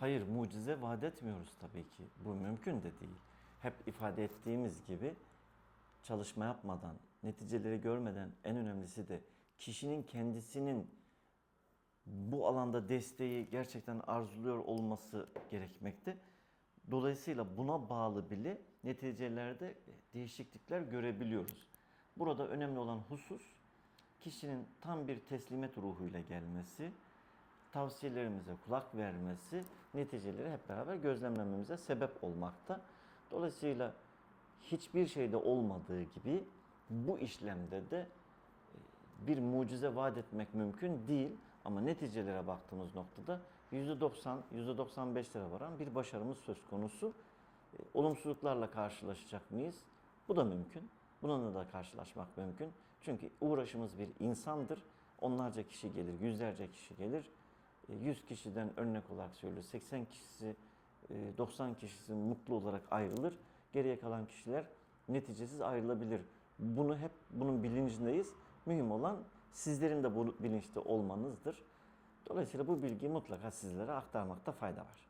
Hayır, mucize vaat etmiyoruz tabii ki. Bu mümkün de değil. Hep ifade ettiğimiz gibi çalışma yapmadan, neticeleri görmeden en önemlisi de kişinin kendisinin bu alanda desteği gerçekten arzuluyor olması gerekmekte. Dolayısıyla buna bağlı bile neticelerde değişiklikler görebiliyoruz. Burada önemli olan husus kişinin tam bir teslimet ruhuyla gelmesi, tavsiyelerimize kulak vermesi, neticeleri hep beraber gözlemlememize sebep olmakta. Dolayısıyla hiçbir şeyde olmadığı gibi bu işlemde de bir mucize vaat etmek mümkün değil ama neticelere baktığımız noktada %90, %95'lere varan bir başarımız söz konusu. E, Olumsuzluklarla karşılaşacak mıyız? Bu da mümkün. Bununla da karşılaşmak mümkün. Çünkü uğraşımız bir insandır. Onlarca kişi gelir, yüzlerce kişi gelir. E, 100 kişiden örnek olarak söylüyor. 80 kişisi, e, 90 kişisi mutlu olarak ayrılır. Geriye kalan kişiler neticesiz ayrılabilir. Bunu hep bunun bilincindeyiz. Mühim olan sizlerin de bu bilinçte olmanızdır. Dolayısıyla bu bilgiyi mutlaka sizlere aktarmakta fayda var.